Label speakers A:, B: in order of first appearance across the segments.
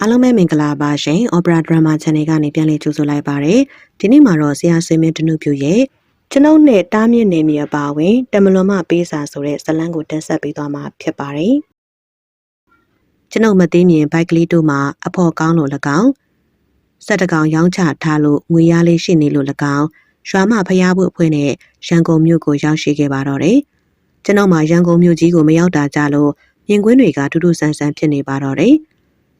A: အားလုံးပဲမင်္ဂလာပါရှင် Opera Drama Channel ကနေပြန်လည်ကြိုဆိုလိုက်ပါရစေ။ဒီနေ့မှာတော့ဆရာဆွေမင်းတနုပြရဲ့ကျွန်ုပ်နဲ့တားမြင့်နေမြေအပါဝင်တမလွန်မပေးစာဆိုတဲ့ဇာတ်လမ်းကိုတင်ဆက်ပေးသွားမှာဖြစ်ပါတယ်။ကျွန်ုပ်မသိမြင်ဘိုက်ကလေးတို့မှာအဖို့ကောင်းလို့၎င်းစက်တကောင်ရောင်းချထားလို့ငွေရလေးရှိနေလို့၎င်းရွာမဖျားဖို့အဖွဲ့နဲ့ရန်ကုန်မြို့ကိုရောက်ရှိခဲ့ပါတော့တယ်။ကျွန်ုပ်မှာရန်ကုန်မြို့ကြီးကိုမရောက်တာကြလို့မြင်ကွင်းတွေကထူးထူးဆန်းဆန်းဖြစ်နေပါတော့တယ်။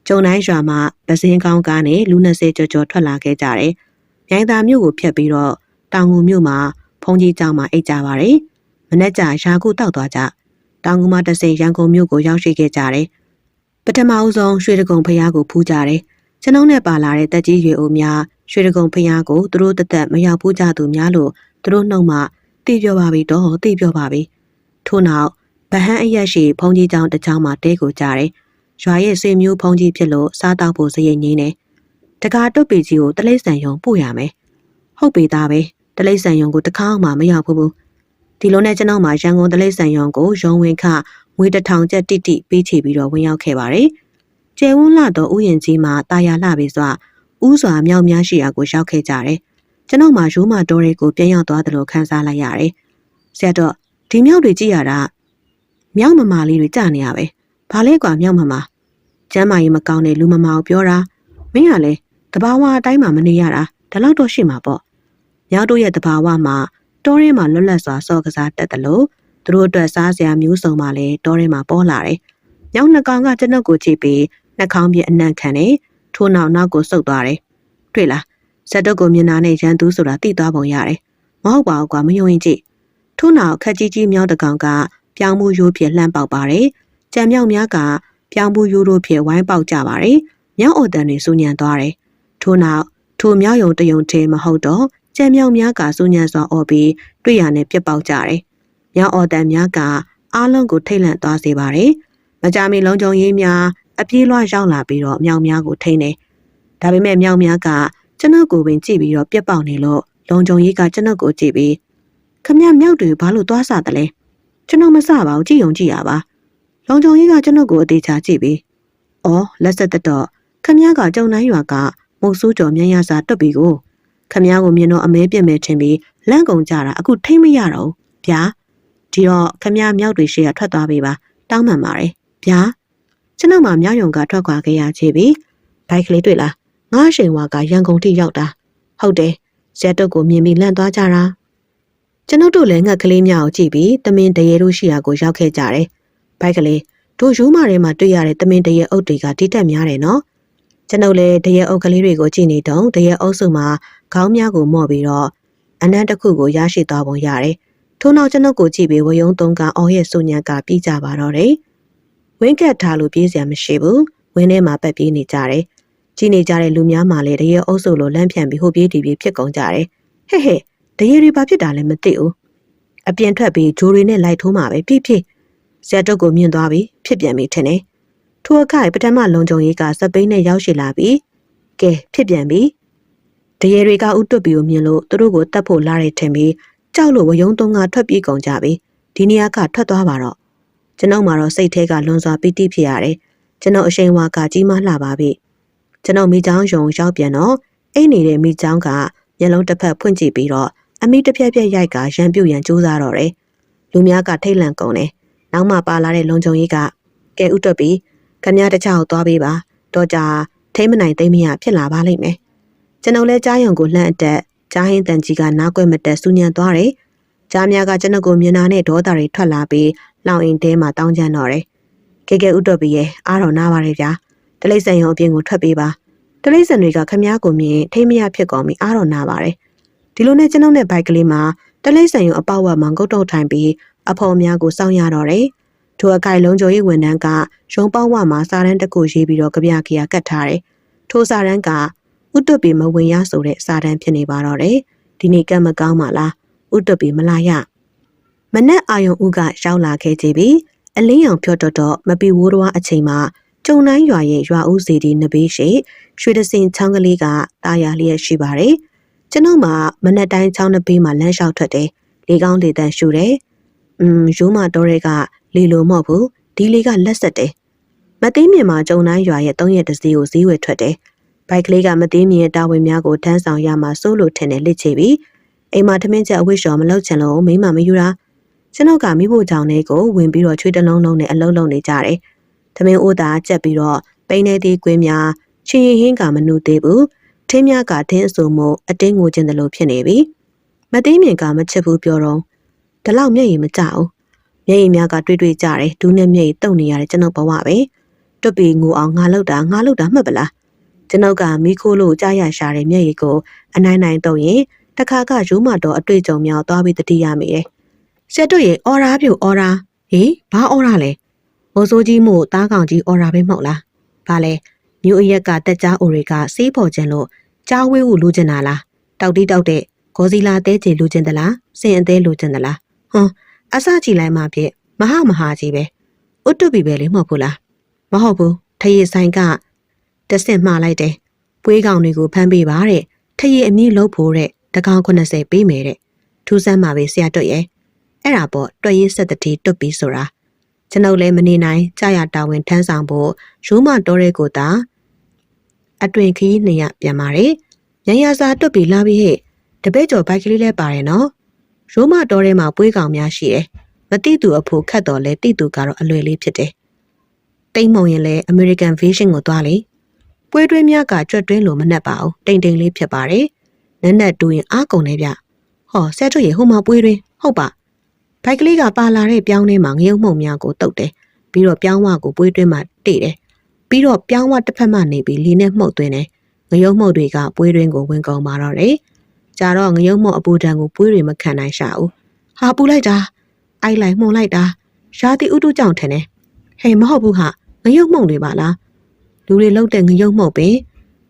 A: ကျုံတိုင်းရွာမှာပစင်းကောင်းကားနဲ့လူ20ကျော်ကျော်ထွက်လာခဲ့ကြတယ်။မြိုင်သာမြို့ကိုဖျက်ပြီးတော့တောင်ငူမြို့မှာဖုန်ကြီးကျောင်းမှာအိတ်ကြပါတယ်။မနေ့ကရာခုတောက်သွားကြ။တောင်ငူမှာတစိရန်ကုန်မြို့ကိုရောက်ရှိခဲ့ကြတယ်။ပထမအဆုံးရွှေတကုံဖျားကိုဖူးကြတယ်။ကျွန်ုပ်နဲ့ပါလာတဲ့တက်ကြီးရွေအိုများရွှေတကုံဖျားကိုသူတို့တသက်မရောက်ဘူးကြသူများလို့သူတို့နှုတ်မှသိပြောပါပြီတော့သိပြောပါပြီ။ထို့နောက်ဗဟန်းအရက်ရှိဖုန်ကြီးကျောင်းတစ်ကျောင်းမှာတဲကိုကြတယ်။ ရွာရဲ့စေမျိုးဖုန်ကြီးဖြစ်လို့စားတောက်ဖို့စရိတ်ငင်းတယ်။တကားတုတ်ပေကြီးကိုတလိမ့်ဆန်ယုံပို့ရမယ်။ဟုတ်ပေသားပဲတလိမ့်ဆန်ယုံကိုတစ်ခါမှမရောက်ဘူးဘူး။ဒီလိုနဲ့ကျွန်တော်မှရန်ကုန်တလိမ့်ဆန်ယုံကိုရုံဝင်ခငွေတစ်ထောင်ကျပ်တိတိပေးချေပြီးတော့ဝင်ရောက်ခဲ့ပါတယ်။ကျဲဝန်းလာတော့ဥယျင်ကြီးမှာတာယာလှပြီးစွာဥစွာမြောက်များရှိရာကိုရောက်ခဲ့ကြတယ်။ကျွန်တော်မှရိုးမတော်တွေကိုပြန်ရောက်သွားတယ်လို့ခန်းစားလိုက်ရတယ်။ဆရာတော့ဒီမြောက်တွေကြည့်ရတာမြောက်မမာလေးတွေကြာနေရပဲ။ ဘာလဲကွာမြောက်မမာ။ကျမ်းမာရေးမကောင်းတဲ့လူမမာကိုပြောတာမင်းကလည်းတဘာဝအတိုင်းမှမနေရတာဒါတော့တော့ရှိမှာပေါ့။မြောက်တို့ရဲ့တဘာဝမှာတောထဲမှာလွတ်လပ်စွာစော့ကစားတတ်တယ်လို့သူတို့အတွက်စားစရာမျိုးစုံမှလည်းတောထဲမှာပေါ်လာတယ်။မြောက်နှကောင်ကကျွန်ုပ်ကိုကြည့်ပြီးနှာခေါင်းပြအနံ့ခံတယ်။ထိုးနောက်နောက်ကိုစုပ်သွားတယ်။တွေ့လားဇက်တုတ်ကိုမြင်နာနဲ့ရန်သူဆိုတာသိသွားပုံရတယ်။မဟုတ်ပါဘူးကွာမယုံရင်ကြည့်။ထို့နောက်ခက်ကြီးကြီးမြောက်တကောင်ကပြောင်းမှုရိုးဖြစ်လှမ်းပေါက်ပါတယ်။ ကြံမြောက်များကပြောင်းမှုရိုးတို့ဖြစ်ဝိုင်းပေါက်ကြပါတယ်။မြောက်အော်တန်တွေစူညံသွားတယ်။ထို့နောက်ထိုမြောက်ယုံတယုံသေးမဟုတ်တော့ကြံမြောက်များကစူညံစွာအော်ပြီးတွေ့ရနဲ့ပြစ်ပေါက်ကြတယ်။မြောက်အော်တန်များကအားလုံးကိုထိတ်လန့်သွားစေပါတယ်။မကြမီလုံးကြုံရေးများအပြေးလွှားရောက်လာပြီးတော့မြောက်များကိုထိန်းတယ်။ဒါပေမဲ့မြောက်များကကျွန်ုပ်ကိုပင်ကြည့်ပြီးတော့ပြက်ပေါက်နေလို့လုံကြုံရေးကကျွန်ုပ်ကိုကြည့်ပြီးခမရမြောက်တွေဘာလို့သွားစားတယ်လဲကျွန်တော်မစပါဘူးကြည့်ုံကြည့်ရပါ လုံကြုံကြီးကကျွန်ုပ်ကိုအသေးချာကြည့်ပြီးအော်လက်ဆက်သက်တော့ခမရကကြုံတိုင်းရွာကမုတ်ဆိုးကြော်မြန်ရစာတွတ်ပြီးကိုခမရကိုမြင်တော့အမဲပြစ်မဲ့ထင်ပြီးလန့်ကုန်ကြတာအခုထိမ့်မရတော့ဗျာဒီတော့ခမရမြောက်တွေရှေ့ကထွက်သွားပြီပါတောင်းပန်ပါတယ်ဗျာကျွန်တော်မှမြောက်ယုံကထွက်ခွာခဲ့ရချေပြီဘိုက်ကလေးတွေ့လားငါးရှိန်ဝါကရန်ကုန်ထိရောက်တာဟုတ်တယ်ဇက်တုတ်ကိုမြင်ပြီးလန့်သွားကြတာကျွန်ုပ်တို့လည်းငှက်ကလေးများကိုကြည့်ပြီးတမင်တရေတို့ရှိရာကိုရောက်ခဲ့ကြတယ် ဘိုက်ကလေးတို့ရိုးမာထဲမှာတွေ့ရတဲ့တမင်တရေအုပ်တွေကတိတက်များတယ်နော်ကျွန်ုပ်လည်းတရေအုပ်ကလေးတွေကိုကြည့်နေတော့တရေအုပ်စုမှာခေါင်းများကိုမော့ပြီးတော့အနံ့တစ်ခုကိုရရှိသွားပုံရတယ်ထို့နောက်ကျွန်ုပ်ကိုကြည့်ပြီးဝယုံသုံးကအော်ရဲ့စုညံကပြီးကြပါတော့တယ်ဝင်းကက်ထားလို့ပြေးစရာမရှိဘူးဝင်းထဲမှာပတ်ပြေးနေကြတယ်ကြည့်နေကြတဲ့လူများမှလည်းတရေအုပ်စုလိုလမ်းဖြန့်ပြီးဟိုပြေးဒီပြေးဖြစ်ကုန်ကြတယ်ဟဲ့ဟဲ့တရေတွေဘာဖြစ်တာလဲမသိဘူးအပြင်ထွက်ပြီးဂျိုတွေနဲ့လိုက်ထိုးမှာပဲပြည့်ပြ ည့်ဇက်တုတ်ကိုမြင်သွားပြီးဖြစ်ပြန်ပြီထင်တယ်ထိုအခါပထမလုံခြုံရေးကစပိန်နဲ့ရောက်ရှိလာပြီးကဲဖြစ်ပြန်ပြီတရေတွေကဥတွတ်ပြီးကိုမြင်လို့သူတို့ကိုတတ်ဖို့လာတဲ့ထင်ပြီးကြောက်လို့ဝယုံသုံးကထွက်ပြေးကုန်ကြပြီဒီနေရာကထွက်သွားပါတော့ကျွန်ုပ်မှာတော့စိတ်ထဲကလွန်စွာပီတိဖြစ်ရတယ်ကျွန်ုပ်အရှိန်ဝါကကြီးမားလှပါပြီကျွန်ုပ်မိချောင်းယုံရောက်ပြန်တော့အိတ်နေတဲ့မိချောင်းကမျက်လုံးတစ်ဖက်ဖွင့်ကြည့်ပြီးတော့အမိတစ်ဖြက်ဖြက်ရိုက်ကရန်ပြုတ်ရန်ကြိုးစားတော့တယ်လူများကထိတ်လန့်ကုန်တယ် နောက်မှပါလာတဲ့လုံခြုံရေးကကဲဥတွက်ပြီးခမည်းတခြားကိုသွားပေးပါတော့ကြထိမနိုင်သိမ့်မရဖြစ်လာပါလိမ့်မယ်ကျွန်ုပ်လည်းကြားယုံကိုလှမ်းအတက်ကြားဟင်းတန်ကြီးကနားကွက်မတက်စူညံသွားတယ်ကြားများကကျွန်ုပ်ကိုမျက်နှာနဲ့ဒေါသတွေထွက်လာပြီးလောင်အိမ်ထဲမှာတောင်းကျမ်းတော့တယ်ကဲကဲဥတွက်ပြီးရဲ့အားတော်နားပါရဲ့ဗျာတလိမ့်ဆန်ရုံအပြင်ကိုထွက်ပေးပါတလိမ့်ဆန်တွေကခမည်းကိုမြင်ထိမရဖြစ်ကုန်ပြီးအားတော်နာပါတယ်ဒီလိုနဲ့ကျွန်ုပ်နဲ့ဘိုက်ကလေးမှာတလိမ့်ဆန်ရုံအပေါက်ဝတ်မှာငုတ်တုတ်ထိုင်ပြီး အဖော်များကိုစောင့်ရတော့တယ်။ထိုအကိုင်လုံးကျော်ရေးဝန်ထမ်းကရုံပေါက်ဝတ်မှာစာတန်းတစ်ခုရေးပြီးတော့ကြပြခရကတ်ထားတယ်။ထိုစာတန်းကဥတုပီမဝင်ရဆိုတဲ့စာတန်းဖြစ်နေပါတော့တယ်။ဒီနေ့ကံမကောင်းပါလား။ဥတုပီမလာရ။မနက်အာယုံဦးကရောက်လာခဲ့ကြပြီ။အလင်းရောင်ဖြော့တော့တော့မပီဝိုးတော်အချိန်မှာကျုံတိုင်းရွာရဲ့ရွာဦးစီဒီနဘေးရှိရွှေတစင်ချောင်းကလေးကတာယာလျက်ရှိပါတယ်။ကျွန်ုပ်မှမနက်တိုင်းချောင်းနှစ်ပေးမှာလမ်းလျှောက်ထွက်တယ်လေကောင်းလေတန်းရှူတယ် อืมရိုးမတော်တွေကလေလိုမဟုတ်ဘူးဒီလေကလက်ဆက်တယ်မသိမြင်မှာကြုံတိုင်းရွာရဲ့၃ရက်တစီကိုဈေးဝယ်ထွက်တယ်။ဘိုက်ကလေးကမသိမြင်ရဲ့တာဝန်များကိုထမ်းဆောင်ရမှာစိုးလို့ထင်တယ်လက်ချေပြီးအိမ်မှာထမင်းချက်အဝတ်လျှော်မလုပ်ချင်လို့မိမမယူတာကျွန်ုပ်ကမိဖို့ကြောင့်လေးကိုဝင်ပြီးတော့ချွေးတလုံးလုံးနဲ့အလုံးလုံးနေကြတယ်။ထမင်းအိုးသားကြက်ပြီးတော့ပိန်းနေသေးကွင်းများချင်ရင်ဟင်းကမနုသေးဘူး။ထင်းများကထင်းအစုံမို့အတင်းငိုခြင်းတလို့ဖြစ်နေပြီ။မသိမြင်ကမချစ်ဘူးပြောတော့ ဒီလောက်မျက်ရည်မကြဘူး။မျက်ရည်များကတွေ့တွေ့ကြတယ်ဒူးနဲ့မျက်ရည်တုံနေရတယ်ကျွန်ုပ်ဘဝပဲ။တွတ်ပြီးငိုအောင်ငါလောက်တာငါလောက်တာမှတ်ပလား။ကျွန်ုပ်ကမိခိုးလို့ကြားရရှာတဲ့မျက်ရည်ကိုအနိုင်နိုင်တော့ရင်တခါကရိုးမတော်အတွေ့အကြုံများသွားပြီးတတိယမိတယ်။ဆက်တို့ရဲ့အော်ရာပြူအော်ရာဟေးဘာအော်ရာလဲ။မိုးစိုးကြီးမို့တားကောင်ကြီးအော်ရာပဲမဟုတ်လား။ဘာလဲမြို့အရက်ကတက်ကြားအိုတွေကစေးပေါ်ခြင်းလို့ကြားဝေးကိုလူကျင်တာလား။တောက်တိတောက်တဲ့ဂောစီလာတဲချေလူကျင်သလား။စင်အသေးလူကျင်သလား။ ဟွန်းအစကြည့်လိုက်မှဖြစ်မဟာမဟာကြီးပဲ။ဥတုပီပဲလေမဟုတ်ဘူးလား။မဟုတ်ဘူး။ထရေဆိုင်ကတဆင့်မှားလိုက်တယ်။ပွေးကောင်တွေကိုဖမ်းပေးပါတဲ့။ထရေအမြင့်လို့ဖို့တဲ့တကောင်80ပေးမယ်တဲ့ထူးဆန်းပါပဲဆရာတွတ်ရဲ့အဲ့ဒါပေါ့တွက်ရေးဆက်တတိတွတ်ပြီးဆိုတာကျွန်ုပ်လည်းမနေနိုင်ကြာရတာဝန်ထမ်းဆောင်ဖို့ရိုးမတော်တဲ့ကိုသာအတွင်ခီးနေရပြန်ပါတယ်ရန်ရစာတွတ်ပြီးလာပြီးဟဲ့တပည့်ကျော်ဘိုက်ကလေးလည်းပါတယ်နော် ရိုးမတော်ထဲမှာပွေးကောင်များရှိတယ်မတိသူအဖို့ခတ်တော်လဲတိသူကတော့အလွယ်လေးဖြစ်တယ်တိတ်မုံရင်လည်း American Vision ကိုသွားလေပွေးတွင်းများကကြွက်တွင်းလိုမနှက်ပါဘူးတိမ်တိမ်လေးဖြစ်ပါတယ်နက်နက်တူရင်အားကုန်နေဗျဟောဆက်ထွေရဟိုမှာပွေးတွင်ဟုတ်ပါဘိုက်ကလေးကပါလာတဲ့ပြောင်းထဲမှာငရုတ်မှုန့်များကိုတုတ်တယ်ပြီးတော့ပြောင်းဝကိုပွေးတွင်မှာတိတယ်ပြီးတော့ပြောင်းဝတစ်ဖက်မှနေပြီးလီနဲ့မှုတ်သွင်းတယ်ငရုတ်မှုန့်တွေကပွေးတွင်ကိုဝင်ကုန်มาတော့တယ် ကြာတော့ငရုတ်မှုန့်အပူတံကိုပွေးတွေမခံနိုင်ရှာဘူးဟာပူလိုက်တာအိုက်လိုက်မှုန်လိုက်တာရှားတိဥတုကြောင့်ထင်တယ်ဟေးမဟုတ်ဘူးဟာငရုတ်မှုန့်တွေပါလားလူတွေလောက်တဲ့ငရုတ်မှုန့်ပင်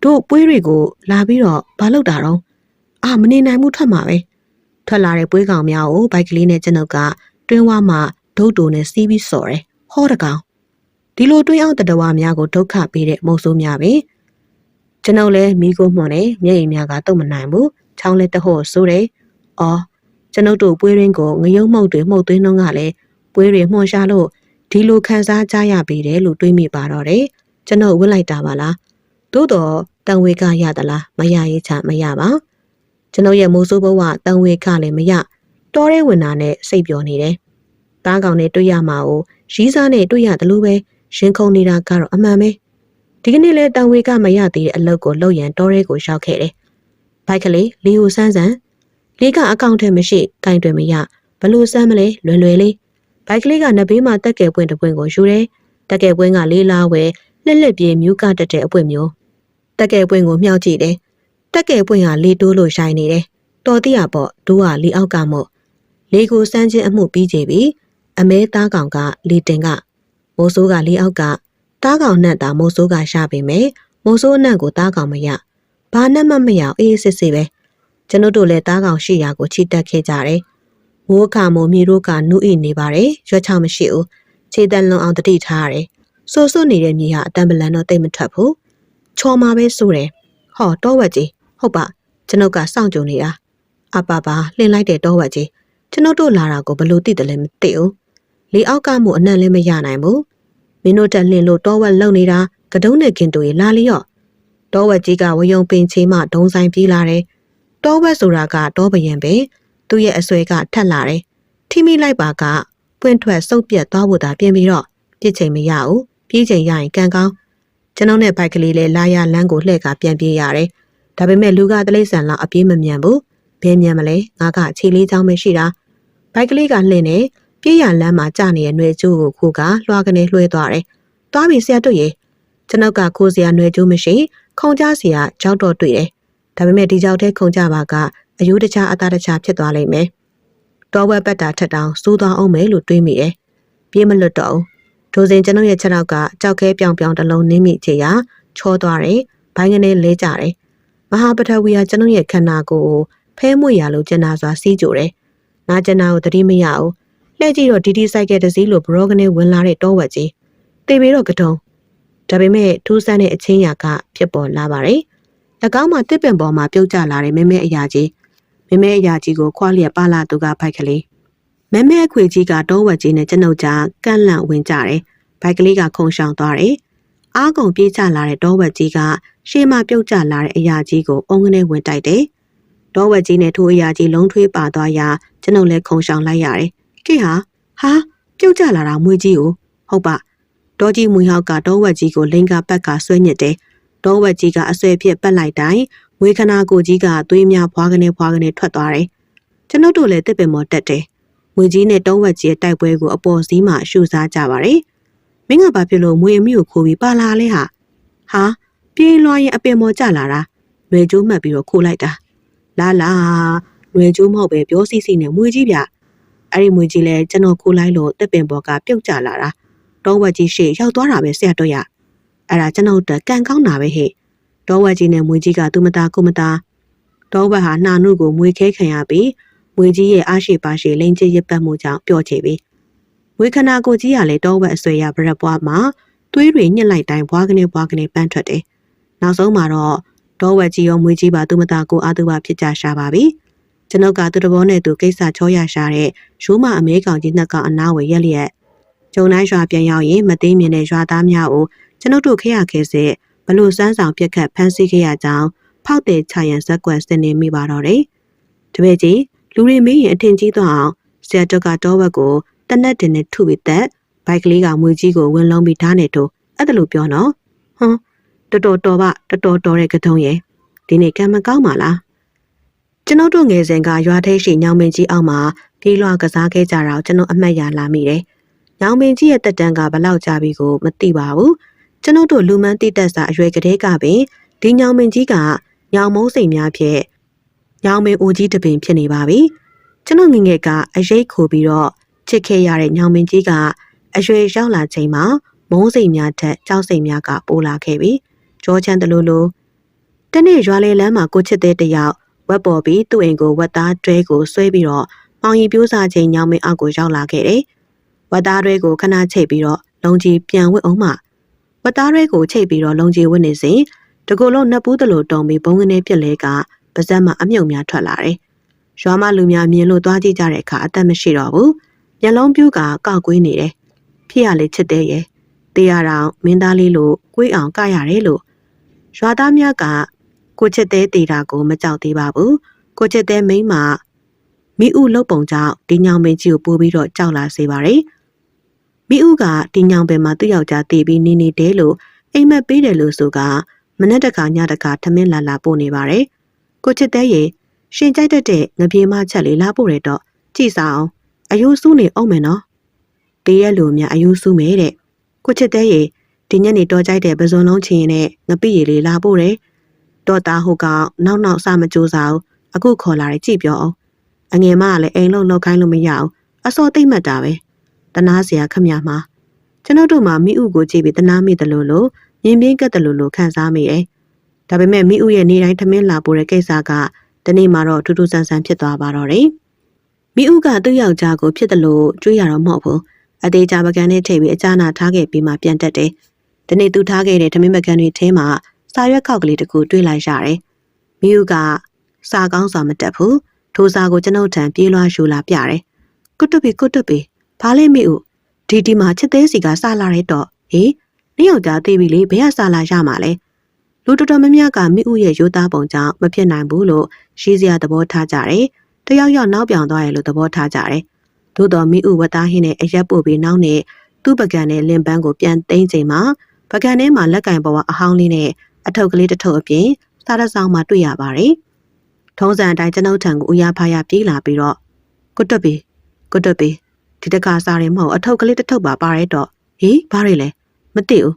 A: တို့ပွေးတွေကိုလာပြီးတော့ဘာလုပ်တာတော့အာမနေနိုင်မှုထွက်မှာပဲထွက်လာတဲ့ပွေးကောင်များကိုဘိုက်ကလေးနဲ့ကျွန်ုပ်ကတွင်းဝမှဒုတ်တူနဲ့စီးပြီးစော်တယ်ဟောတကောင်ဒီလိုတွင်းအောင်တတဝါများကိုဒုက္ခပေးတဲ့မုံဆိုးများပဲကျွန်ုပ်လည်းမိကိုမှုန်နဲ့မျက်ရည်များကတုတ်မနိုင်ဘူး ချောင်းလက်တဟော့ဆိုးတယ်အော်ကျွန်ုပ်တို့ပွေးရင်းကိုငရုံမှုတ်တွေမှုတ်သွင်းတော့ကလည်းပွေးတွေမှုန်ရှာလို့ဒီလိုခံစားကြရပေတယ်လို့တွေးမိပါတော့တယ်ကျွန်ုပ်ဝစ်လိုက်တာပါလားသို့တော့တန်ဝေကရသလားမရရေးချမရပါကျွန်ုပ်ရဲ့မိုးစိုးဘဝတန်ဝေခလည်းမရတော်ရဲဝင်တာနဲ့စိတ်ပျော်နေတယ်။တားကောင်နဲ့တွေ့ရမှာကိုရီးစားနဲ့တွေ့ရတယ်လို့ပဲရင်ခုန်နေတာကတော့အမှန်ပဲ။ဒီကနေ့လဲတန်ဝေကမရသေးတဲ့အလုပ်ကိုလုပ်ရန်တော်ရဲကိုရောက်ခဲ့တယ်။ ဘိုက်ကလေးလီကိုစမ်းစမ်းလေးကအကောင့်ထဲမရှိကင်တွင်မရဘလို့စမ်းမလဲလွယ်လွယ်လေးဘိုက်ကလေးကနဘေးမှာတက်ကဲပွင့်တပွင့်ကိုယူတယ်။တက်ကဲပွင့်ကလေးလားဝဲလက်လက်ပြေမြူးကတက်တဲ့အပွင့်မျိုးတက်ကဲပွင့်ကိုမြှောက်ကြည့်တယ်တက်ကဲပွင့်ဟာလေတိုးလို့ရှိုင်းနေတယ်တော်တိရပေါ့ဒိုးဟာလေအောက်ကမို့လေကိုစမ်းချင်းအမှုပြီးကြပြီအမဲသားကောင်ကလေတင်ကမိုးဆိုးကလေအောက်ကသားကောင်နဲ့တာမိုးဆိုးကရှာပေမဲ့မိုးဆိုးအနက်ကိုသားကောင်မရ ဘာနဲ့မှမရအေးစစ်စစ်ပဲကျွန်တို့တို့လည်းသားကောင်ရှိရာကိုချီတက်ခဲ့ကြတယ်မိုးခါမိုးမြေတို့ကနုအိနေပါတယ်ရွက်ချောင်းမရှိဘူးခြေတန်လွန်အောင်တတိထားရတယ်ဆိုးဆိုးနေတဲ့မြေဟာအတန်ပလန်တော့တိတ်မထွက်ဘူးချော်မှာပဲဆိုတယ်ဟောတော့ဝက်ကြီးဟုတ်ပါကျွန်ုပ်ကစောင့်ကြုံနေတာအပါပါလှင်လိုက်တဲ့တော့ဝက်ကြီးကျွန်ုပ်တို့လာတာကိုဘလို့သိတယ်လဲမသိဘူးလေအောက်ကမှုအနံ့လည်းမရနိုင်ဘူးမင်းတို့တက်လှင်လို့တော့ဝက်လုံနေတာကတုံးနဲ့ခင်တူရေလာလျော့ တော့ဝက်ကြီးကဝယုံပင်ချေမှဒုံဆိုင်ပြေးလာတယ်တော့ဝက်ဆိုတာကတော့ဘယံပဲသူ့ရဲ့အဆွဲကထက်လာတယ်ထိမိလိုက်ပါကပွင့်ထွက်စုပ်ပြက်သွားဖို့သာပြင်ပြီးတော့ပြစ်ချိန်မရဘူးပြေးချိန်ရရင်ကံကောင်းကျွန်တော်နဲ့ဘိုက်ကလေးလည်းလာရလမ်းကိုလှည့်ကပြန်ပြေးရတယ်ဒါပေမဲ့လူကတလိษံလောက်အပြေးမမြန်ဘူးဘယ်မြန်မလဲငါကခြေလေးချောင်းပဲရှိတာဘိုက်ကလေးကလှင့်နေပြေးရလမ်းမှာကြာနေတဲ့ຫນွေကျိုးကိုခုကလွှာကနေလွှဲသွားတယ်သွားပြီဆရာတို့ရေကျွန်ုပ်ကခိုးစရာຫນွေကျိုးမရှိ ခုံကြစရာကြောက်တော့တွေ့တယ်ဒါပေမဲ့ဒီကြောက်တဲ့ခုံကြပါကအယူတခြားအသားတခြားဖြစ်သွားလိမ့်မယ်တော်ဝက်ပတ်တာထက်တောင်စိုးသွားအောင်မယ်လို့တွေးမိတယ်ပြေးမလွတ်တော့ဘူးဒိုစင်ကျွန်ုပ်ရဲ့ခြေထောက်ကကြောက်ခဲပြောင်ပြောင်တစ်လုံးနင်းမိချေရာချောသွားတယ်ဘိုင်းကနေလဲကြတယ်မဟာပထဝီဟာကျွန်ုပ်ရဲ့ခန္ဓာကိုယ်ကိုဖဲမွေရလို့ကျင်နာစွာစီးကြိုတယ်။ငါကျင်နာကိုတတိမရဘူး။လှည့်ကြည့်တော့ဒီဒီဆိုင်ကယ်တစ်စီးလိုဘရောကနေဝင်လာတဲ့တောဝက်ကြီး။တေပြီးတော့ကတုံ။ ဒါပေမဲ့ထူးဆန်းတဲ့အချင်းရာကဖြစ်ပေါ်လာပါတယ်။၎င်းမှာတစ်ပင်ပေါ်မှာပြုတ်ကျလာတဲ့မဲမဲအရာကြီးမဲမဲအရာကြီးကိုခွာလျက်ပါလာသူကဖိုက်ကလေးမဲမဲအခွေကြီးကတောဝက်ကြီးနဲ့ကျွန်ုပ်ကြားကန့်လန့်ဝင်ကြတယ်။ဘဘိုက်ကလေးကခုန်ရှောင်သွားတယ်။အားကုန်ပြေးချလာတဲ့တောဝက်ကြီးကရှေ့မှပြုတ်ကျလာတဲ့အရာကြီးကိုအုံကနေဝင်တိုက်တယ်။တောဝက်ကြီးနဲ့ထိုးအရာကြီးလုံးထွေးပါသွားရာကျွန်ုပ်လည်းခုန်ရှောင်လိုက်ရတယ်။ကိဟာဟာပြုတ်ကျလာတာမွေးကြီးကိုဟုတ်ပါ တောကြီးမွေဟောက်ကတောဝက်ကြီးကိုလိန်ကပက်ကဆွဲညစ်တယ်။တောဝက်ကြီးကအဆွဲဖြစ်ပတ်လိုက်တိုင်းမွေခနာကိုကြီးကသွေးများဖွာကနေဖွာကနေထွက်သွားတယ်။ကျွန်ုပ်တို့လည်းတစ်ပင်မော်တက်တယ်။မွေကြီးနဲ့တုံးဝက်ကြီးရဲ့တိုက်ပွဲကိုအပေါ်စီးမှရှုစားကြပါတယ်။မင်းကဘာဖြစ်လို့မွေအမိကိုခိုးပြီးပါလာလဲဟာ။ဟာပြေးလွှားရင်အပင်မော်ကြလာတာ။လွယ်ကျိုးမှတ်ပြီးတော့ခိုးလိုက်တာ။လာလာလွယ်ကျိုးမဟုတ်ပဲပြောစီစီနဲ့မွေကြီးဗျ။အဲ့ဒီမွေကြီးလည်းကျွန်တော်ခိုးလိုက်လို့တစ်ပင်ပေါ်ကပြုတ်ကျလာတာ။ တုံးဝက်ကြီးရှေ့ရောက်သွားတာပဲဆရာတို့ရ။အဲ့ဒါကျွန်တော်တို့ကန်ကောင်းတာပဲဟဲ့။တောဝက်ကြီးနဲ့မွေကြီးကသူမသားကိုမသားတောဝက်ဟာနှာနုကိုမွေခဲခံရပြီးမွေကြီးရဲ့အားရှိပါရှိလိန်ချစ်ရပတ်မှုကြောင့်ပျော့ချေပြီ။မွေခနာကိုကြီးကလည်းတောဝက်အဆွေရဗရက်ပွားမှာသွေးတွေညှစ်လိုက်တိုင်းဘွားကနေဘွားကနေပန်းထွက်တယ်။နောက်ဆုံးမှာတော့တောဝက်ကြီးရောမွေကြီးပါသူမသားကိုအာသူပါဖြစ်ကြရှာပါပြီ။ကျွန်ုပ်ကသူတဘောနဲ့သူကိစ္စချောရရှာတဲ့ရိုးမအမဲကောင်ကြီးနှစ်ကောင်အနားဝယ်ရက်လျက် ကျုံတိုင်းရွာပြန်ရောက်ရင်မသိမြင်တဲ့ရွာသားများကိုကျွန်ုပ်တို့ခရခဲစစ်ဘလို့စမ်းဆောင်ပြက်ခတ်ဖမ်းဆီးခဲ့ရကြောင်းဖောက်တဲ့ချရန်ဇက်ကွက်စနေမိပါတော့တယ်။တပည့်ကြီးလူတွေမေးရင်အထင်ကြီးသွားအောင်ဆရာတော်ကတော့ဘက်ကိုတနက်တင်နဲ့ထုပြီးသက်ဘိုက်ကလေးကမွေကြီးကိုဝင်လုံးပြီးဓာတ်နဲ့တို့အဲ့ဒါလိုပြောနော်ဟွန်းတော်တော်တော်ပါတော်တော်တော်တဲ့ကတုံးရဲ့ဒီနေ့ကံမကောင်းပါလားကျွန်တော်တို့ငယ်စဉ်ကရွာထိပ်ရှိညောင်မင်းကြီးအောက်မှာပြေးလွှာကစားခဲ့ကြတာကိုကျွန်တော်အမှတ်ရလာမိတယ် ညောင်မင်းကြီးရဲ့တက်တန်းကဘလောက်ကြာပြီကိုမသိပါဘူးကျွန်တော်တို့လူမန်းတိတက်စာအရွယ်ကလေးကပင်ဒီညောင်မင်းကြီးကညောင်မုံးစိမ်များဖြင့်ညောင်မင်းအိုကြီးတပင်ဖြစ်နေပါပြီကျွန်တော်ငငယ်ကအရေးခိုပြီးတော့ချစ်ခဲ့ရတဲ့ညောင်မင်းကြီးကအရွယ်ရောက်လာချိန်မှာမုံးစိမ်များထက်ကြောက်စိမ်များကပိုးလာခဲ့ပြီကြောချမ်းတလူလူတနေ့ရွာလေလမ်းမှာကိုချစ်တဲ့တယောက်ဝက်ပေါ်ပြီးသူ့အိမ်ကိုဝက်သားတွဲကိုဆွဲပြီးတော့မောင်ရီပြိုးစားချိန်ညောင်မင်းအောက်ကိုရောက်လာခဲ့တယ် ဝက်သားတွဲကိုခဏချိတ်ပြီးတော့လုံကြီးပြန်ဝစ်အောင်မှဝက်သားတွဲကိုချိတ်ပြီးတော့လုံကြီးဝစ်နေစဉ်တကူလုံးနှစ်ပူးတလို့တုံပြီးဘုံကနေပြက်လဲကပါဇက်မှာအမြုံများထွက်လာတယ်။ရွာမလူများမြင်လို့သွားကြည့်ကြတဲ့အခါအသက်မရှိတော့ဘူး။မျက်လုံးပြူးကကောက်ကွေးနေတယ်။ဖြစ်ရလေချစ်တဲ့ရဲ့။တေးရတော့မင်းသားလေးလို့ကွေးအောင်ကရတယ်လို့ရွာသားများကကိုချစ်တဲ့တေတာကိုမကြောက်သေးပါဘူး။ကိုချစ်တဲ့မိန်းမမိဥလုတ်ပုံကြောင့်ဒီညောင်ပင်ကြီးကိုပိုးပြီးတော့ကြောက်လာစေပါတယ်။ မိဥကဒီညောင်ပင်မှာသူ့ယောက်ျားတည်ပြီးနေနေတယ်လို့အိမ်မက်ပေးတယ်လို့ဆိုကမနေ့တခါညတခါထမင်းလာလာပို့နေပါတယ်။ကိုချစ်တဲ့ရေရှင်ကြိုက်တတ်တဲ့ငပြေမချက်လေးလာပို့ရတော့ကြည်စားအောင်အယိုးစူးနေအောင်မယ်နော်။တရက်လိုများအယိုးစူးမယ်တဲ့။ကိုချစ်တဲ့ရေဒီညနေတော်ကြိုက်တဲ့ပဇွန်လုံးချင်းရင်နဲ့ငပိရည်လေးလာပို့တယ်။တော်သားဟုတ်ကောင်နောက်နောက်စမကြိုးစားအောင်အခုခေါ်လာတယ်ကြည့်ပြောအောင်။အငယ်မကလည်းအိမ်လုံးလောက်ခိုင်းလို့မရအောင်အစောသိမ့်မှတ်တာပဲ။ တနာစရာခမရမှာကျွန်တော်တို့မှမိဥကိုကြည့်ပြီးတနာမိတယ်လို့လို့မြင်းပြင်းကတ်တယ်လို့လို့ခံစားမိတယ်။ဒါပေမဲ့မိဥရဲ့နေတိုင်းထမင်းလာပို့တဲ့ကိစ္စကဒီနေ့မှတော့ထူးထူးဆန်းဆန်းဖြစ်သွားပါတော့တယ်။မိဥကသူ့ယောက်ျားကိုဖြစ်တယ်လို့ကြွေးရတော့မဟုတ်ဘူး။အသေးချာပကံနဲ့ထိပ်ပြီးအချာနာထားခဲ့ပြီးမှပြန်တက်တယ်။ဒီနေ့သူထားခဲ့တဲ့ထမင်းပကံတွေထဲမှာစာရွက်ခောက်ကလေးတစ်ခုတွေ့လိုက်ရတယ်။မိဥကစာကောင်းစွာမတက်ဘူး။ထိုစာကိုကျွန်ုပ်ထံပြေးလွှားရှူလာပြတယ်။ကုတ်တုပီကုတ်တုပီ ဘာလဲမိဥဒီဒီမှာချစ်သေးစီကစလာတဲ့တော့ဟေးနင့်ယောက်ျားသိပြီလေဘယ်ကစားလာရမှာလဲလူတော်တော်များများကမိဥရဲ့ရိုးသားပုံကြောင့်မဖြစ်နိုင်ဘူးလို့ရှိစရာသဘောထားကြတယ်တယောက်ယောက်နောက်ပြောင်သွားရလို့သဘောထားကြတယ်သို့တော်မိဥဝတ်သားဟင်းနဲ့အရက်ပို့ပြီးနောက်နဲ့သူ့ပကံနဲ့လင်ပန်းကိုပြန်သိမ်းချိန်မှာပကံထဲမှာလက်ကင်ပေါ်ကအဟောင်းလေးနဲ့အထုပ်ကလေးတစ်ထုပ်အပြင်စားရဆောင်မှတွေ့ရပါတယ်ထုံးစံအတိုင်းကျွန်ုပ်ထံကိုဦးရဖားရပြေးလာပြီးတော့ကွတ်တွတ်ပြီကွတ်တွတ်ပြီ ဒီတကစားရင်မဟုတ်အထုပ်ကလေးတစ်ထုပ်ပါပါရဲတော့ဟေးဘာတွေလဲမသိဘူး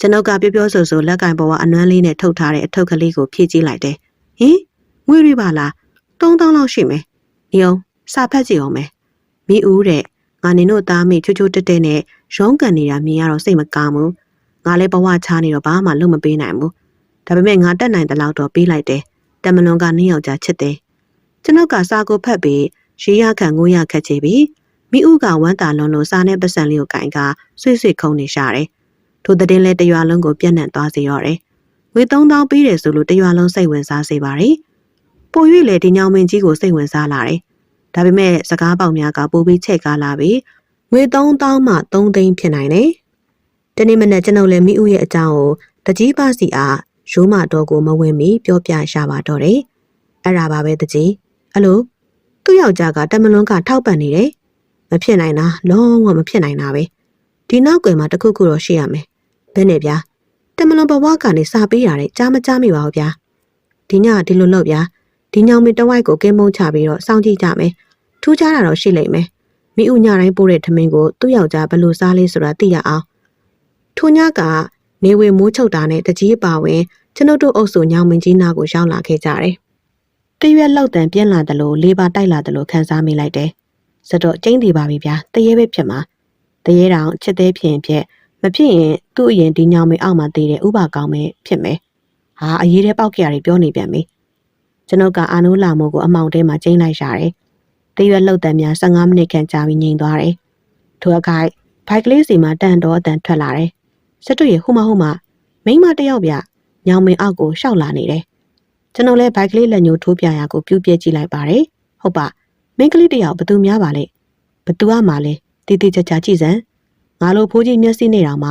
A: ကျွန်ုပ်ကပြောပြောဆိုဆိုလက်ကင်ပေါ်ကအနွမ်းလေးနဲ့ထုတ်ထားတဲ့အထုပ်ကလေးကိုဖြည့်ကြည့်လိုက်တယ်ဟင်ငွေတွေပါလား3000လောက်ရှိမယ်ညုံစာဖတ်ကြည့်အောင်မယ်မိဦးတဲ့ငါနင်တို့သားမိချွတ်ချွတ်တက်တက်နဲ့ရုံးကန်နေတာမြင်ရတော့စိတ်မကောင်းဘူးငါလည်းဘဝချားနေတော့ဘာမှလုပ်မပေးနိုင်ဘူးဒါပေမဲ့ငါတက်နိုင်တဲ့လောက်တော့ပေးလိုက်တယ်တမလွန်ကနင်းယောက်ျားချစ်တယ်ကျွန်ုပ်ကစာကိုဖတ်ပြီးရေးရခံငိုးရခက်ချေပြီး မိဦးကဝမ်းတာလွန်လို့စားနဲ့ပတ်စံလေးကိုကင်ကဆွေ့ဆွေ့ခုံနေရှာတယ်ထိုတဲ့တင်းလဲတရွာလုံးကိုပြန့်နှံ့သွားစေရောတယ်ငွေ3000ပေးတယ်ဆိုလို့တရွာလုံးစိတ်ဝင်စားစေပါတယ်ပို၍လေဒီညောင်မင်းကြီးကိုစိတ်ဝင်စားလာတယ်ဒါပေမဲ့စကားပေါက်များကပိုပြီးချိတ်ကားလာပြီးငွေ3000မှ3သိန်းဖြစ်နိုင်တယ်တနေ့မနေ့ကျွန်ုပ်လည်းမိဦးရဲ့အကြောင်းကိုတကြီးပါစီအားရိုးမတော်ကိုမဝင်မီပြောပြရှာပါတော့တယ်အဲ့ဒါပါပဲတကြီးအလိုသူ့ယောက်ျားကတမလွန်းကထောက်ပံ့နေတယ် မဖြစ်နိုင်တာလုံးဝမဖြစ်နိုင်တာပဲဒီနောက်ကွယ်မှာတခုခုတော့ရှိရမယ်ဘယ်နဲ့ဗျာတမလွန်ဘဝကနေစာပေးရတယ်ကြားမကြားမိပါဘူးဗျာဒီညဒီလိုလုပ်ဗျာဒီညောင်မီတဝိုက်ကိုကင်းမုံချပြီးတော့စောင့်ကြည့်ကြမယ်ထူးခြားတာတော့ရှိလိမ့်မယ်မိဦးညတိုင်းပို့တဲ့ထမင်းကိုသူ့ယောက်ျားဘယ်လိုစားလဲဆိုတာသိရအောင်ထိုညကနေဝေမိုးချုပ်တာနဲ့တကြီးပါဝင်ကျွန်ုပ်တို့အုပ်စုညောင်မင်းကြီးနာကိုရောက်လာခဲ့ကြတယ်တရွက်လောက်တန်ပြင်းလာတယ်လို့လေးပါတိုက်လာတယ်လို့ခန်းစားမိလိုက်တယ် စတော့ကျင်းတည်ပါပြီဗျာတရေပဲဖြစ်မှာတရေတောင်ချစ်သေးဖြစ်ဖြစ်မဖြစ်ရင်သူ့အရင်ဒီညောင်မင်းအောက်မှာတည်တဲ့ဥပကောင်းပဲဖြစ်မယ်ဟာအရေးတဲ့ပေါက်ကြရတယ်ပြောနေပြန်ပြီကျွန်ုပ်ကအာနိုးလာမို့ကိုအမောင်ထဲမှာကျင်းလိုက်ရတယ်တရွက်လောက်တန်များ15မိနစ်ခန့်ကြာပြီးငြိမ်သွားတယ်ထိုအခါဘိုက်ကလေးစီမှာတန်တော်အတန်ထွက်လာတယ်စတူရဲ့ဟိုမဟိုမမိန်းမတစ်ယောက်ပြညောင်မင်းအောက်ကိုရှောက်လာနေတယ်ကျွန်တော်လည်းဘိုက်ကလေးလက်ညှိုးထိုးပြရာကိုပြုတ်ပြဲကြည့်လိုက်ပါတယ်ဟုတ်ပါ မိန်းကလေးတစ်ယောက်ဘသူများပါလဲဘသူကမှလဲတီတီချာချာကြည့်စမ်းငါလိုဖိုးကြီးမျက်စိနေတောင်မှ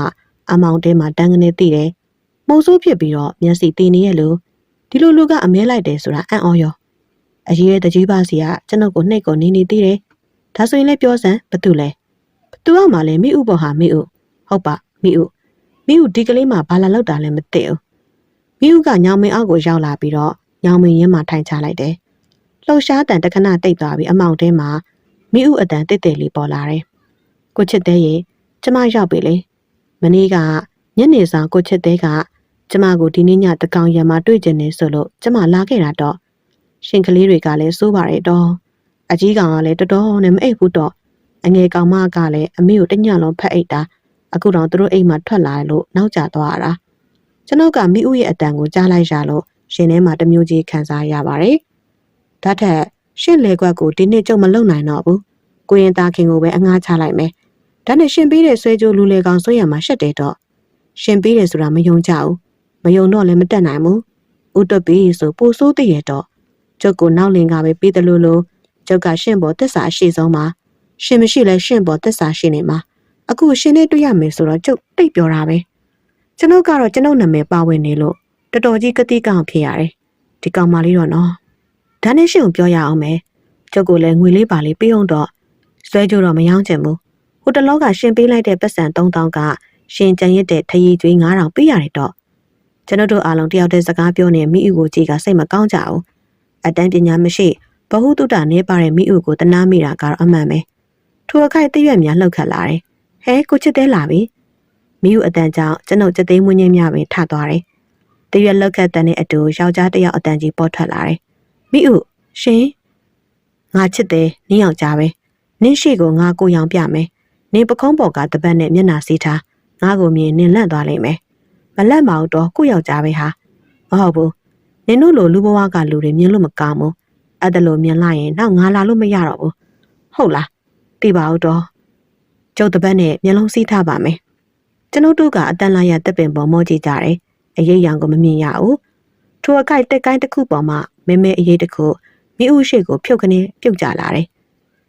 A: အမောင်တဲမှာတန်းကနေသိတယ်မှုံဆိုးဖြစ်ပြီးတော့မျက်စိတီနေရဲ့လို့ဒီလိုလူကအမဲလိုက်တယ်ဆိုတာအံ့ဩရောအရေးရဲ့တကြီးပါစီကကျွန်ုပ်ကိုနှိတ်ကိုနေနေသိတယ်ဒါဆိုရင်လည်းပြောစမ်းဘသူလဲဘသူကမှလဲမိဥပေါ်ဟာမိဥဟုတ်ပါမိဥမိဥဒီကလေးမှဘာလာလောက်တာလဲမသိဘူးမိဥကညောင်မင်းအောက်ကိုရောက်လာပြီးတော့ညောင်မင်းရင်းမှထိုင်ချလိုက်တယ် လှုပ်ရှားတန်တခဏတိတ်သွားပြီးအမောင်ထဲမှာမိဥအတန်တိတ်တိတ်လေးပေါ်လာတယ်ကိုချစ်သေးရေကျမရောက်ပြီလေမနေ့ကညနေဆောင်ကိုချစ်သေးကကျမကိုဒီနေ့ညတကောင်ရံမှာတွေ့ကျင်နေဆိုလို့ကျမလာခဲ့တာတော့ရှင်ကလေးတွေကလည်းစိုးပါရဲ့တော့အကြီးကောင်ကလည်းတော်တော်နဲ့မအိပ်ဘူးတော့အငယ်ကောင်မကလည်းအမေကိုတညလုံးဖက်အိတ်တာအခုတော့သူတို့အိမ်မှာထွက်လာလို့နောက်ကျသွားတာကျွန်တော်ကမိဦးရဲ့အတန်ကိုကြားလိုက်ရလို့ရှင်ထဲမှာတမျိုးကြီးခံစားရပါတယ် ဒါထက်ရှင့်လေကွက်ကိုဒီနေ့ကြုံမလုံနိုင်တော့ဘူးကိုရင်သားခင်ကိုပဲအငှားချလိုက်မယ်ဒါနဲ့ရှင်ပေးတဲ့ဆွဲကြိုးလူလေကောင်ဆွဲရမှာရှက်တယ်တော့ရှင်ပေးတယ်ဆိုတာမယုံကြဘူးမယုံတော့လည်းမတက်နိုင်ဘူးဥတပီဆိုပိုဆိုးသိရတော့ကျုပ်ကိုနောက်လင်ကပဲပေးတယ်လို့လို့ကျုပ်ကရှင့်ပေါ်သက်စာအရှိဆုံးမှာရှင်မရှိလဲရှင့်ပေါ်သက်စာရှိနေမှာအခုရှင်နဲ့တွေ့ရမယ်ဆိုတော့ကျုပ်တိတ်ပြောတာပဲကျွန်ုပ်ကတော့ကျွန်ုပ်နာမည်ပါဝင်နေလို့တော်တော်ကြီးကတိကောင်ဖြစ်ရတယ်ဒီကောင်မလေးတော့နော် ဒါနဲ့ရှင်ကိုပြောရအောင်မယ်ကျုပ်ကလည်းငွေလေးပါလေးပေးအောင်တော့ဆွဲကြတော့မယောင်းချင်ဘူးဟိုတလောကရှင်ပေးလိုက်တဲ့ပတ်စံ3000ကရှင်ကြံရစ်တဲ့ထရီကျွေး9000ပေးရတယ်တော့ကျွန်တော်တို့အားလုံးတယောက်တည်းစကားပြောနေမိဥကိုကြည့်ကစိတ်မကောင်းကြဘူးအတန်းပညာမရှိဘဟုတုတနေပါတဲ့မိဥကိုတနာမိတာကတော့အမှန်ပဲထိုအခိုက်တရွက်များလှုပ်ခတ်လာတယ်ဟဲကိုချစ်သေးလာပြီမိဥအတန်ကြောင့်ကျွန်ုပ်စက်သိမ်းမွင်းချင်းများပင်ထသွားတယ်တရွက်လှုပ်ခတ်တဲ့အတူယောက်ျားတစ်ယောက်အတန်ကြီးပေါ်ထွက်လာတယ် မိဥရှင်ငါချစ်တယ်နင်းယောက်ျားပဲနင်းရှိကိုငါကိုရောင်ပြမယ်နင်းပခုံးပေါ်ကတပတ်နဲ့မျက်နှာစီးထားငါကိုမြင်နင်းလန့်သွားလိမ့်မယ်မလန့်မအောင်တော့ကိုယောက်ျားပဲဟာမဟုတ်ဘူးနင်တို့လိုလူဘဝကလူတွေမြင်လို့မကောင်းဘူးအဲ့ဒါလိုမြင်လိုက်ရင်နောက်ငါလာလို့မရတော့ဘူးဟုတ်လားသိပါဦးတော့ကျုပ်တပတ်နဲ့မျက်လုံးစီးထားပါမယ်ကျွန်ုပ်တို့ကအတန်လာရတက်ပင်ပေါ်မောကြည့်ကြတယ်အရေးရောင်ကိုမမြင်ရဘူးထိုအခိုက်တက်ကိုင်းတစ်ခုပေါ်မှာ မဲမဲအရေးတစ်ခုမိဥရှိကိုဖြုတ်ခနေပြုတ်ကြလာတယ်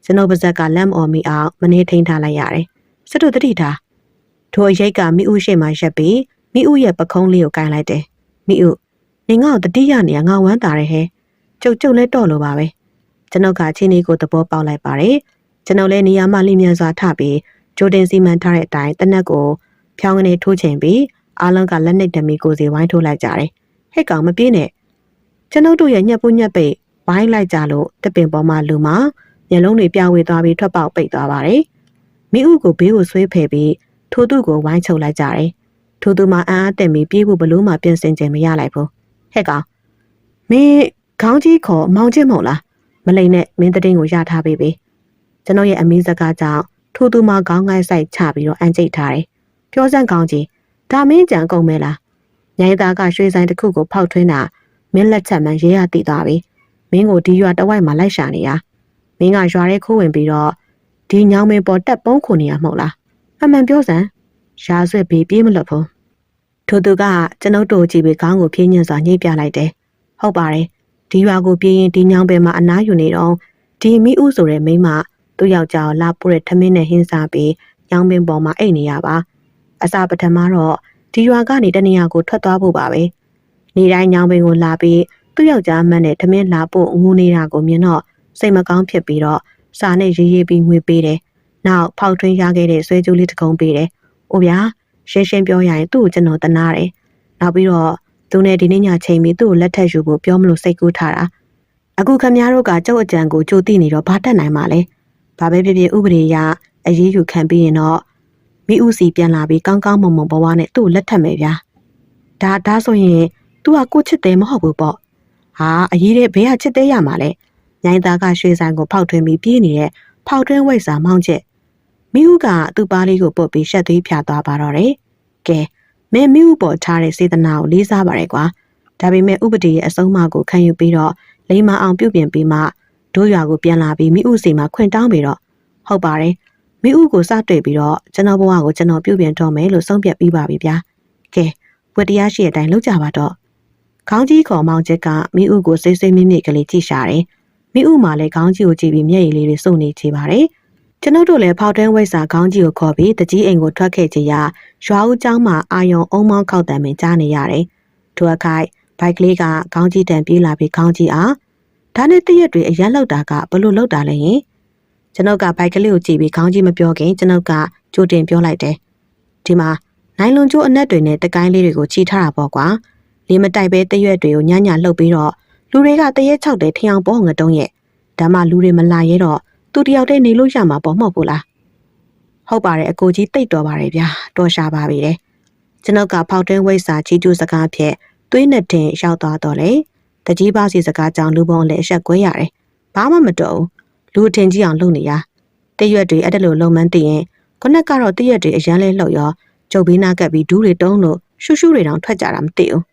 A: ကျွန်ုပ်ပါဇက်ကလမ်းအော်မိအောင်မနေထိန်ထားလိုက်ရတယ်စတုတတိထားထိုအရိတ်ကမိဥရှိမှရက်ပြီးမိဥရဲ့ပခုံးလေးကိုကင်လိုက်တယ်မိဥနေငါ့ကိုတတိယနေငါဝမ်းတာတယ်ဟဲ့ကျုပ်ကျုပ်လဲတော့လို့ပါပဲကျွန်ုပ်ကချင်းလေးကိုသဘောပေါက်လိုက်ပါတယ်ကျွန်ုပ်လည်းနေရာမှလိမြန်စွာထပြီးဂျိုတင်စီမံထားတဲ့အတိုင်းတနက်ကိုဖြောင်းကနေထိုးချိန်ပြီးအားလုံးကလက်နှိပ်ဓမီကိုစီဝိုင်းထိုးလိုက်ကြတယ်ဟဲ့ကောင်မပြေးနဲ့ ကျွန်ုပ်တို့ရဲ့ညက်ပူးညက်ပိတ်ဝိုင်းလိုက်ကြလို့တပင်ပေါ်မှာလူမှာမျက်လုံးတွေပြဝေသွားပြီးထွက်ပေါက်ပိတ်သွားပါတယ်မိဥကိုဘေးကိုဆွဲဖယ်ပြီးထိုသူကိုဝိုင်းချုပ်လိုက်ကြတယ်ထိုသူမှအံ့အားတက်ပြီးပြေးဖို့ဘလို့မှပြင်ဆင်ခြင်းမရလိုက်ဘူးဟဲ့ကောင်မင်းခေါင်းကြီးခေါ်မောင်ချင်းမဟုတ်လားမလိန်နဲ့မင်းတတင်းကိုရထားပေးပြီကျွန်တော်ရဲ့အမင်းစကားကြောင့်ထိုသူမှခေါင်းငိုင်းဆိုင်ချပြီးတော့အန်ကျိတ်ထားတယ်ပြောစမ်းကောင်းကြီးဒါမင်းကြံကုန်မဲလားညိုင်းသားကရွှေဆိုင်တစ်ခုကိုဖောက်ထွင်းတာ မင်းလက်ချက်မှန်ရေးရတည်သွားပြီမင်းကိုဒီရွာတဝိုက်မှာလိုက်ရှာနေရမင်းကရွာထဲခိုးဝင်ပြီးတော့ဒီညောင်မင်းပေါ်တက်ပုံးခုနေရမဟုတ်လားအမှန်ပြောစမ်းရာဆွဲပြီးပြေးမလွတ်ဘူးထိုသူကကျွန်ုပ်တို့ကြည့်ပြီးခေါင်းကိုဖြင်းညင်စွာညှိပြလိုက်တယ်ဟုတ်ပါတယ်ဒီရွာကိုပြေးရင်ဒီညောင်ပင်မှာအနားယူနေတော့ဒီမိဥဆိုတဲ့မိန်းမသူ့ယောက်ျားကိုလာပို့တဲ့ထမင်းနဲ့ဟင်းစားပြီးညောင်ပင်ပေါ်မှာအိတ်နေရပါအစာပထမတော့ဒီရွာကနေတနေရာကိုထွက်သွားဖို့ပါပဲ နေတိုင်းညောင်ပင်ကိုလာပြီးသူ့ယောက်ျားမန်းနဲ့ထမင်းလာဖို့ငိုနေတာကိုမြင်တော့စိတ်မကောင်းဖြစ်ပြီးတော့စာနဲ့ရေးရေးပြီးငွေပေးတယ်နောက်ဖောက်ထွင်းရခဲ့တဲ့ဆွဲကြိုးလေးတစ်ကုံပေးတယ်။အိုဗျာရှင်းရှင်းပြောရရင်သူ့ကိုကျွန်တော်တနာတယ်။နောက်ပြီးတော့သူနဲ့ဒီနေ့ညချိန်ပြီးသူ့ကိုလက်ထပ်ယူဖို့ပြောမလို့စိတ်ကူးထားတာ။အခုခမည်းတော်ကကြောက်အကြံကိုကြိုသိနေတော့ဘာတက်နိုင်မှာလဲ။ဘာပဲဖြစ်ဖြစ်ဥပဒေအရအရေးယူခံပြီးရင်တော့မိဦးစီပြန်လာပြီးကောင်းကောင်းမွန်မွန်ဘဝနဲ့သူ့ကိုလက်ထပ်မယ်ဗျာ။ဒါဒါဆိုရင် तू ကကိုချစ်တယ်မဟုတ်ဘူးပေါ့။ဟာအရေးတဲ့ဘယ်ကချစ်သေးရမှာလဲ။ညိုင်းသားကရွှေဆိုင်ကိုဖောက်ထွင်းပြီးပြေးနေတဲ့ဖောက်ထွင်းဝိတ်စာမောင်းချက်မိဦးကသူ့ပါးလေးကိုပုတ်ပြီးရှက်သွေးဖြာသွားပါတော့တယ်။ကဲမင်းမိဦးပေါ်ထားတဲ့စေတနာကိုလေးစားပါရဲကွာ။ဒါပေမဲ့ဥပဒေရဲ့အဆုံးအမကိုခံယူပြီးတော့လိမ္မာအောင်ပြုပြင်ပြီးမှတို့ရွာကိုပြန်လာပြီးမိဦးစီမှာခွင့်တောင်းပြီးတော့ဟုတ်ပါတယ်။မိဦးကိုစတွေ့ပြီးတော့ကျွန်တော်ဘဝကိုကျွန်တော်ပြုပြင်တော့မယ်လို့ဆုံးဖြတ်ပြီးပါပြီဗျာ။ကဲဝတ္တရားရှိတဲ့အတိုင်းလုပ်ကြပါတော့။ ခေါင်းကြီးခေါ်မောင်ချက်ကမိဦးကိုစိတ်စိတ်မြင့်မြင့်ကလေးကြည့်ရှာတယ်။မိဦးမှလည်းခေါင်းကြီးကိုကြည့်ပြီးမျက်ရည်လေးတွေစုံနေချပါတယ်။ကျွန်ုပ်တို့လည်းဖောက်တွင်းဝိတ်စာခေါင်းကြီးကိုခေါ်ပြီးတကြီးအိမ်ကိုထွက်ခဲ့ကြရာရွာဦးကျောင်းမှာအာယုံအုံမောင်းခောက်တံပင်ကြားနေရတယ်။ထိုအခါဘိုက်ကလေးကခေါင်းကြီးတန်ပြေးလာပြီးခေါင်းကြီးအားဒါနဲ့တရက်တွေအရန်လောက်တာကဘလို့လောက်တာလဲယင်ကျွန်ုပ်ကဘိုက်ကလေးကိုကြည့်ပြီးခေါင်းကြီးမပြောခင်ကျွန်ုပ်ကကြိုတင်ပြောလိုက်တယ်။ဒီမှာနိုင်လွန်ကျိုးအနက်တွေနဲ့တကိုင်းလေးတွေကိုချီထားတာပေါ့ကွာ။ လေးမတိုက်ပဲတရက်တွေကိုညံ့ညလှုပ်ပြီးတော့လူတွေကတရက်ချောက်တဲ့ထျောင်ပေါ်ငတုံးရဲ့ဒါမှလူတွေမလာရဲတော့သူတယောက်တည်းနေလို့ရမှာပေါ့မဟုတ်ဘူးလားဟုတ်ပါတယ်အကိုကြီးတိတ်တော်ပါတယ်ဗျာတော်ရှာပါပြီတဲ့ကျွန်ုပ်ကဖောက်တွင်းဝိတ်စာချီကျူးစကားဖြင့်သွေးနဲ့တင်ရောက်သွားတော့လေတကြီးပါစီစကားကြောင့်လူပုံလည်းအဆက်ကွဲရတယ်ဘာမှမတော်ဘူးလူအထင်ကြီးအောင်လုပ်နေရတရွက်တွေအဲ့ဒါလိုလုံမန်းသိရင်ခုနက်ကတော့တရွက်တွေအရန်လဲလှုပ်ရောကျုပ်ဘေးနာကပ်ပြီးဒူးတွေတုံးလို့ရှူရှူတွေတောင်ထွက်ကြတာမသိဘူးဘ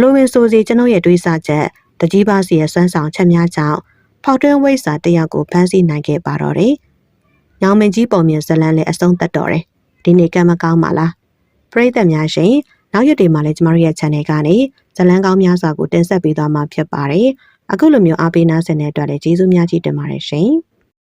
A: လို့ဝင်ဆိုစီကျွန်ုပ်ရဲ့တွေးဆချက်တကြီးပါစီရဲ့စွမ်းဆောင်ချက်များကြောင့်ဖောက်တွင်းဝိတ်စာတယောက်ကိုဖမ်းဆီးနိုင်ခဲ့ပါတော့တယ်။ညောင်မင်းကြီးပုံမြင်ဇလန်းလည်းအဆုံးသတ်တော့တယ်။ဒီနေ့ကံမကောင်းပါလား။ပရိသတ်များရှင်နောက်ရက်တွေမှာလည်းကျမတို့ရဲ့ channel ကနေဇလန်းကောင်းများစွာကိုတင်ဆက်ပေးသွားမှာဖြစ်ပါတယ်။အခုလိုမျိုးအားပေးနာဆင်တဲ့အတွက်လည်းကျေးဇူးများကြီးတင်ပါတယ်ရှင်။